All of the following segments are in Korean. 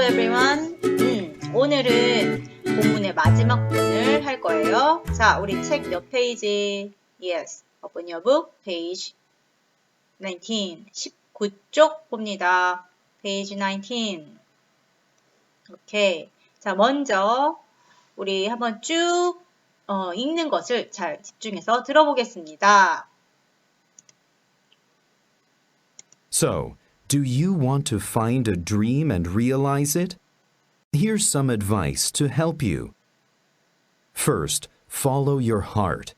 Hello everyone. 음, 오늘은 본문의 마지막 부분을 할 거예요. 자, 우리 책 몇 페이지? Yes. Open your book. Page 19. 19쪽 봅니다. Page 19. 오케이. 자, 먼저 우리 한번 쭉 어, 읽는 것을 잘 집중해서 들어보겠습니다. So, do you want to find a dream and realize it? Here's some advice to help you. First, follow your heart.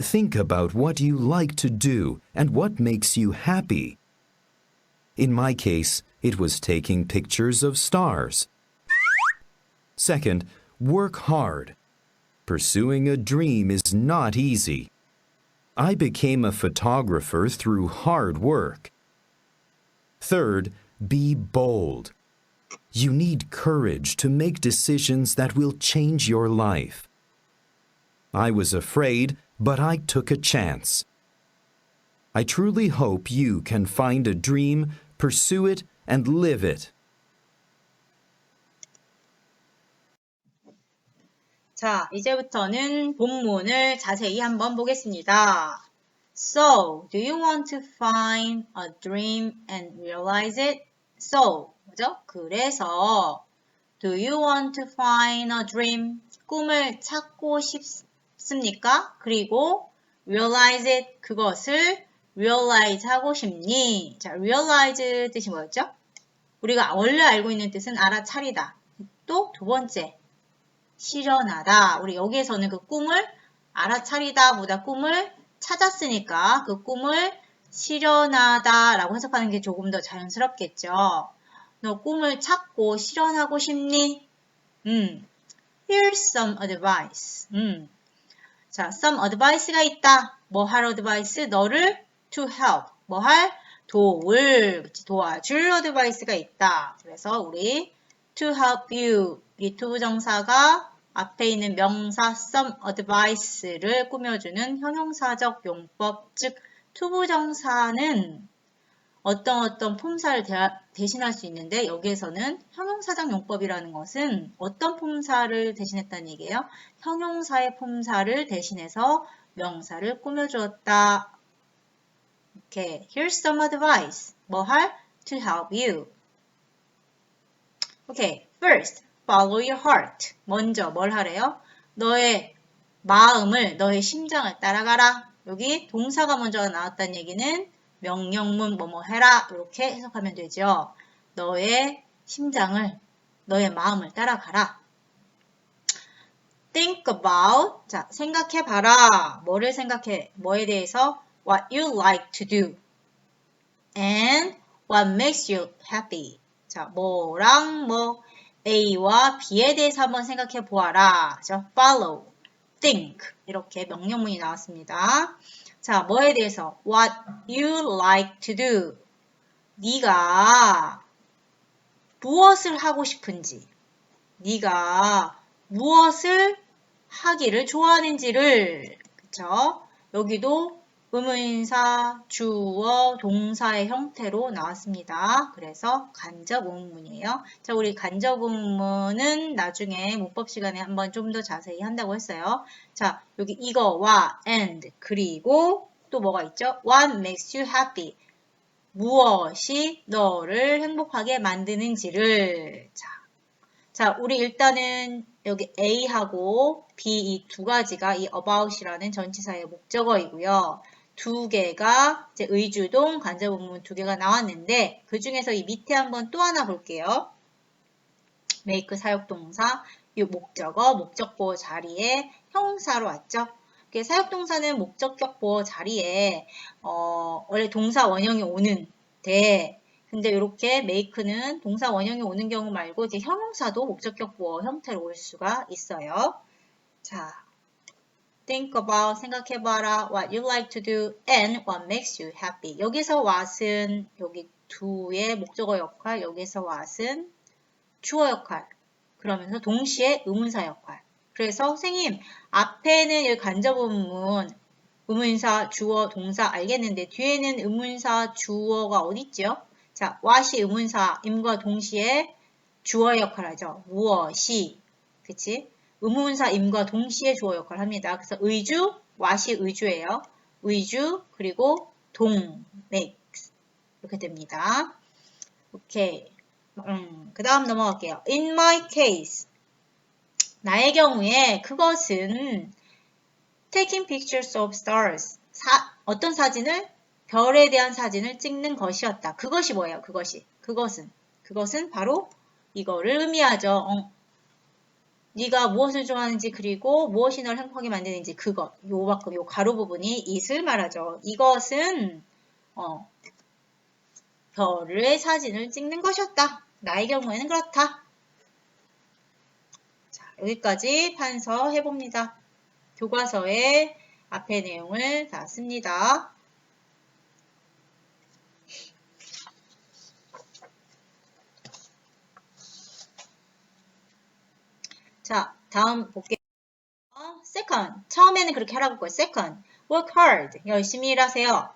Think about what you like to do and what makes you happy. In my case, it was taking pictures of stars. Second, work hard. Pursuing a dream is not easy. I became a photographer through hard work. Third, be bold. You need courage to make decisions that will change your life. I was afraid, but I took a chance. I truly hope you can find a dream, pursue it, and live it. 자, 이제부터는 본문을 자세히 한번 보겠습니다. So, do you want to find a dream and realize it? So, 뭐죠? 그래서, do you want to find a dream? 꿈을 찾고 싶습니까? 그리고, realize it, 그것을 realize 하고 싶니? 자, realize 뜻이 뭐였죠? 우리가 원래 알고 있는 뜻은 알아차리다. 또 두 번째, 실현하다. 우리 여기에서는 그 꿈을 알아차리다 보다 꿈을 찾았으니까 그 꿈을 실현하다 라고 해석하는 게 조금 더 자연스럽겠죠. 너 꿈을 찾고 실현하고 싶니? 음, here's some advice. 음, 자, some advice가 있다. 뭐 할 advice? 너를 to help. 뭐 할? 도울. 그치, 도와줄 advice가 있다. 그래서 우리 to help you. 이 투부정사가 앞에 있는 명사 some advice를 꾸며주는 형용사적 용법, 즉 투부정사는 어떤 어떤 품사를 대, 신할 수 있는데 여기에서는 형용사적 용법이라는 것은 어떤 품사를 대신했다는 얘기예요? 형용사의 품사를 대신해서 명사를 꾸며주었다. 오케이, here's some advice. 뭐 할? To help you. 오케이, first, follow your heart. 먼저 뭘 하래요? 너의 마음을, 너의 심장을 따라가라. 여기 동사가 먼저 나왔다는 얘기는 명령문 뭐뭐 해라. 이렇게 해석하면 되죠. 너의 심장을, 너의 마음을 따라가라. think about. 자, 생각해봐라. 뭐를 생각해? 뭐에 대해서? what you like to do. and what makes you happy. 자, 뭐랑 뭐 A와 B에 대해서 한번 생각해 보아라. 자, follow, think 이렇게 명령문이 나왔습니다. 자, 뭐에 대해서 what you like to do. 네가 무엇을 하고 싶은지, 네가 무엇을 하기를 좋아하는지를 그쵸? 여기도 의문사, 주어, 동사의 형태로 나왔습니다. 그래서 간접 의문문이에요. 자, 우리 간접 의문문은 나중에 문법 시간에 한번 좀 더 자세히 한다고 했어요. 자, 여기 이거와 and 그리고 또 뭐가 있죠? What makes you happy? 무엇이 너를 행복하게 만드는지를 자, 자, 우리 일단은 여기 A하고 B 이 두 가지가 이 about이라는 전치사의 목적어이고요. 두 개가 이제 의주동, 간접부문 두 개가 나왔는데 그 중에서 이 밑에 한번 또 하나 볼게요. make 사역동사, 이 목적어, 목적보 자리에 형사로 왔죠. 사역동사는 목적격 보어 자리에 어, 원래 동사 원형이 오는데 근데 이렇게 make는 동사 원형이 오는 경우 말고 이제 형용사도 목적격 보어 형태로 올 수가 있어요. 자, think about 생각해봐라 what you like to do and what makes you happy. 여기서 what은 여기 do의 목적어 역할, 여기서 what은 주어 역할. 그러면서 동시에 의문사 역할. 그래서 선생님 앞에는 여기 간접 의문 의문사, 주어, 동사 알겠는데 뒤에는 의문사, 주어가 어디 있죠? 자, what이 의문사 임과 동시에 주어 역할 하죠. 무엇이. 그치? 의문사 임과 동시에 주어 역할 합니다. 그래서 의주, what이 의주예요. 의주, 그리고 동, makes. 이렇게 됩니다. 오케이. 음, 그 다음 넘어갈게요. In my case. 나의 경우에 그것은 taking pictures of stars. 사- 어떤 사진을? 별에 대한 사진을 찍는 것이었다. 그것이 뭐예요? 그것이. 그것은. 그것은 바로 이거를 의미하죠. 어. 네가 무엇을 좋아하는지 그리고 무엇이 널 행복하게 만드는지 그것. 요만큼 요 가로 부분이 it을 말하죠. 이것은 어, 별의 사진을 찍는 것이었다. 나의 경우에는 그렇다. 자, 여기까지 판서 해봅니다. 교과서의 앞에 내용을 다 씁니다. 자, 다음 볼게요. Second, 처음에는 그렇게 하라고 했고요. Second, work hard, 열심히 일하세요.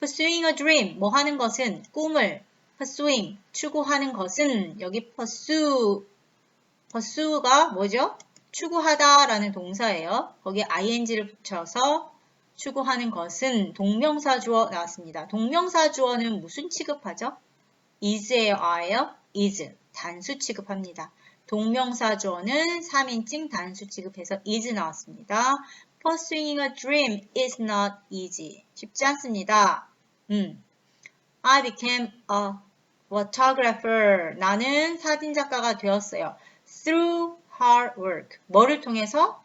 Pursuing a dream, 뭐 하는 것은 꿈을 pursuing, 추구하는 것은 여기 pursue, pursue가 뭐죠? 추구하다라는 동사예요. 거기에 ing를 붙여서 추구하는 것은 동명사 주어 나왔습니다. 동명사 주어는 무슨 취급하죠? is예요, are요? is. 단수 취급합니다. 동명사 주어는 3인칭 단수 취급해서 is 나왔습니다. Pursuing a dream is not easy. 쉽지 않습니다. 음. I became a photographer. 나는 사진작가가 되었어요. Through hard work. 뭐를 통해서?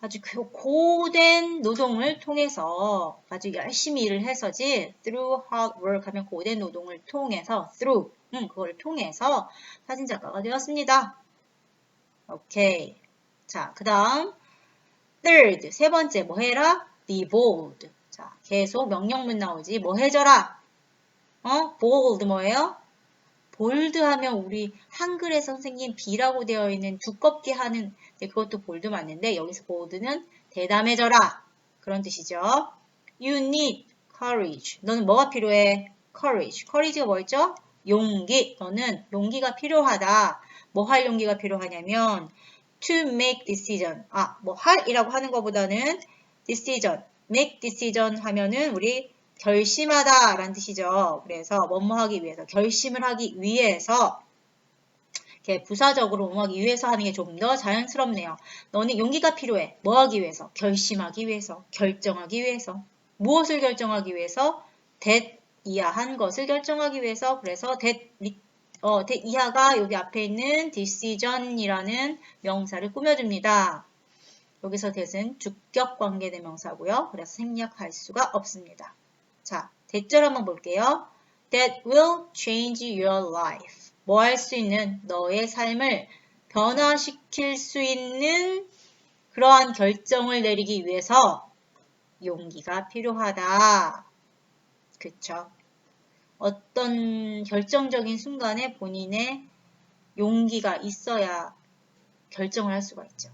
아주 그 고된 노동을 통해서 아주 열심히 일을 해서지 through hard work 하면 고된 노동을 통해서 through 음, 그걸 통해서 사진 작가가 되었습니다. 오케이. 자, 그 다음 third 세 번째 뭐 해라? be bold. 자, 계속 명령문 나오지. 뭐 해줘라? 어? bold 뭐예요? 볼드 하면 우리 한글에 선생님 B라고 되어 있는 두껍게 하는 그것도 볼드 맞는데 여기서 보드는 대담해져라 그런 뜻이죠. You need courage. 너는 뭐가 필요해? courage. courage가 뭐였죠? 용기. 너는 용기가 필요하다. 뭐 할 용기가 필요하냐면 to make decision. 아, 뭐 할이라고 하는 것보다는 decision. make decision 하면은 우리 결심하다 라는 뜻이죠. 그래서 뭐뭐 하기 위해서, 결심을 하기 위해서 이렇게 부사적으로 뭐뭐 하기 위해서 하는 게 좀 더 자연스럽네요. 너는 용기가 필요해. 뭐 하기 위해서? 결심하기 위해서, 결정하기 위해서. 무엇을 결정하기 위해서? that 이하한 것을 결정하기 위해서 그래서 that, 미- 어, that 이하가 여기 앞에 있는 decision이라는 명사를 꾸며줍니다. 여기서 that은 주격 관계 대명사고요. 그래서 생략할 수가 없습니다. 자, 대절 한번 볼게요. That will change your life. 뭐 할 수 있는 너의 삶을 변화시킬 수 있는 그러한 결정을 내리기 위해서 용기가 필요하다. 그쵸? 어떤 결정적인 순간에 본인의 용기가 있어야 결정을 할 수가 있죠.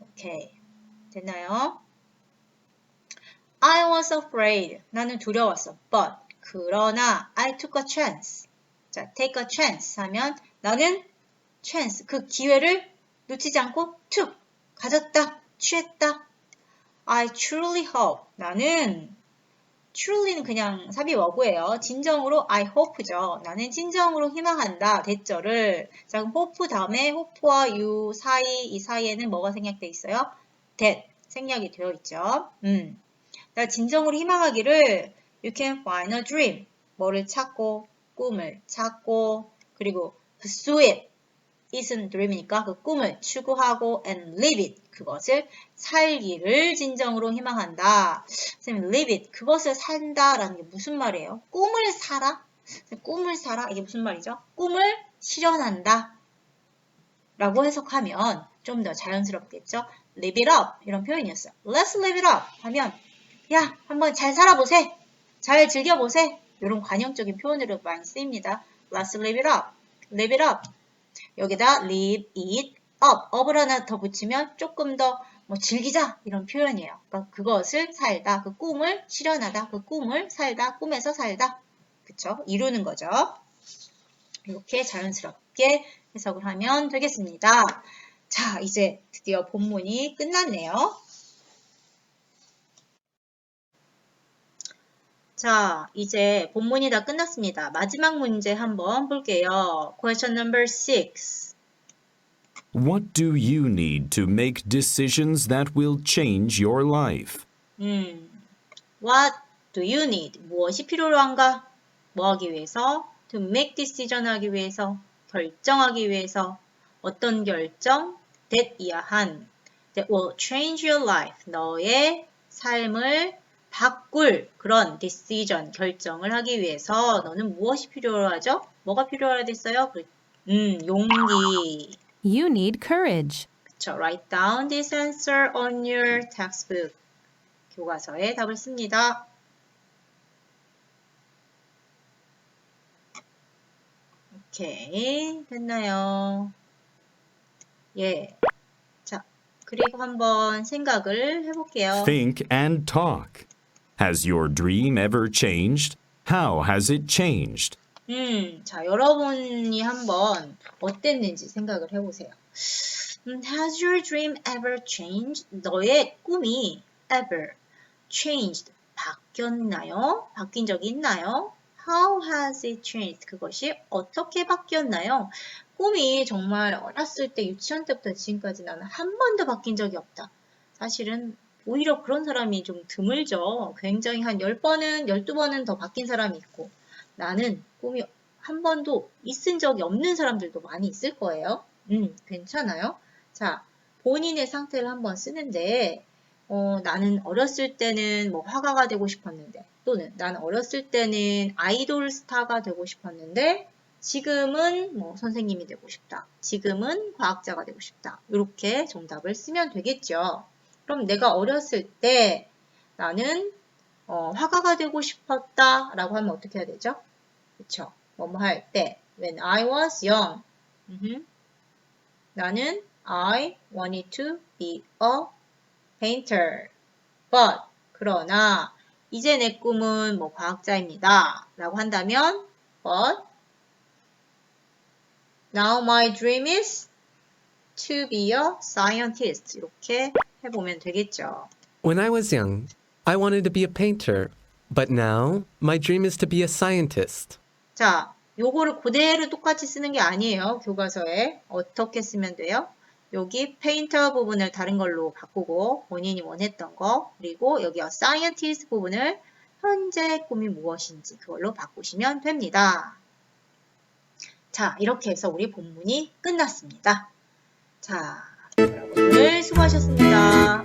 오케이. 됐나요? I was afraid. 나는 두려웠어. But 그러나 I took a chance. 자, take a chance 하면 나는 chance 그 기회를 놓치지 않고 took 가졌다, 취했다. I truly hope. 나는 truly는 그냥 삽입어구예요. 진정으로 I hope죠. 나는 진정으로 희망한다. 대절을. 자, 그럼 hope 다음에 hope와 you 사이 이 사이에는 뭐가 생략돼 있어요? that 생략이 되어 있죠. 음. 나 진정으로 희망하기를 you can find a dream. 뭐를 찾고 꿈을 찾고 그리고 pursue it. It은 dream이니까 그 꿈을 추구하고 and live it. 그것을 살기를 진정으로 희망한다. 선생님, live it. 그것을 산다라는 게 무슨 말이에요? 꿈을 살아? 꿈을 살아? 이게 무슨 말이죠? 꿈을 실현한다. 라고 해석하면 좀 더 자연스럽겠죠? live it up. 이런 표현이었어요. let's live it up. 하면 야, 한번 잘 살아보세. 잘 즐겨보세. 이런 관용적인 표현으로 많이 쓰입니다. Let's live it up. live it up. 여기다 live it up. up을 하나 더 붙이면 조금 더 뭐 즐기자 이런 표현이에요. 그러니까 그것을 살다, 그 꿈을 실현하다, 그 꿈을 살다, 꿈에서 살다. 그쵸? 이루는 거죠. 이렇게 자연스럽게 해석을 하면 되겠습니다. 자, 이제 드디어 본문이 끝났네요. 자, 이제 본문이 다 끝났습니다. 마지막 문제 한번 볼게요. Question number 6. What do you need to make decisions that will change your life? 음, What do you need? 무엇이 필요로 한가? 뭐 하기 위해서? To make decision 하기 위해서, 결정하기 위해서, 어떤 결정? that 이하한, that will change your life. 너의 삶을 바꿀 그런 decision, 결정을 하기 위해서 너는 무엇이 필요하죠? 뭐가 필요하겠어요? 그- 음, 용기. You need courage. 그쵸. Write down this answer on your textbook. 교과서에 답을 씁니다. 오케이. 됐나요? 예. 자, 그리고 한번 생각을 해볼게요. Think and talk. Has your dream ever changed? How has it changed? 음, 자, 여러분이 한번 어땠는지 생각을 해보세요. 음, Has your dream ever changed? 너의 꿈이 ever changed 바뀌었나요? 바뀐 적이 있나요? How has it changed? 그것이 어떻게 바뀌었나요? 꿈이 정말 어렸을 때 유치원 때부터 지금까지 나는 한 번도 바뀐 적이 없다. 사실은 오히려 그런 사람이 좀 드물죠. 굉장히 한 10번은, 12번은 더 바뀐 사람이 있고 나는 꿈이 한 번도 있은 적이 없는 사람들도 많이 있을 거예요. 음, 괜찮아요. 자, 본인의 상태를 한번 쓰는데, 어, 나는 어렸을 때는 뭐 화가가 되고 싶었는데, 또는 나는 어렸을 때는 아이돌 스타가 되고 싶었는데, 지금은 뭐 선생님이 되고 싶다. 지금은 과학자가 되고 싶다. 이렇게 정답을 쓰면 되겠죠. 그럼 내가 어렸을 때 나는 어, 화가가 되고 싶었다 라고 하면 어떻게 해야 되죠? 그쵸? 뭐뭐 할 때. When I was young. 음흠. 나는 I wanted to be a painter. But 그러나 이제 내 꿈은 뭐 과학자입니다. 라고 한다면 but now my dream is to be a scientist. 이렇게 해보면 되겠죠. When I was young, I wanted to be a painter, but now my dream is to be a scientist. 자, 요거를 그대로 똑같이 쓰는 게 아니에요. 교과서에. 어떻게 쓰면 돼요? 여기 페인터 부분을 다른 걸로 바꾸고 본인이 원했던 거 그리고 여기 scientist 부분을 현재 꿈이 무엇인지 그걸로 바꾸시면 됩니다. 자, 이렇게 해서 우리 본문이 끝났습니다. 자, 여러분들 수고하셨습니다.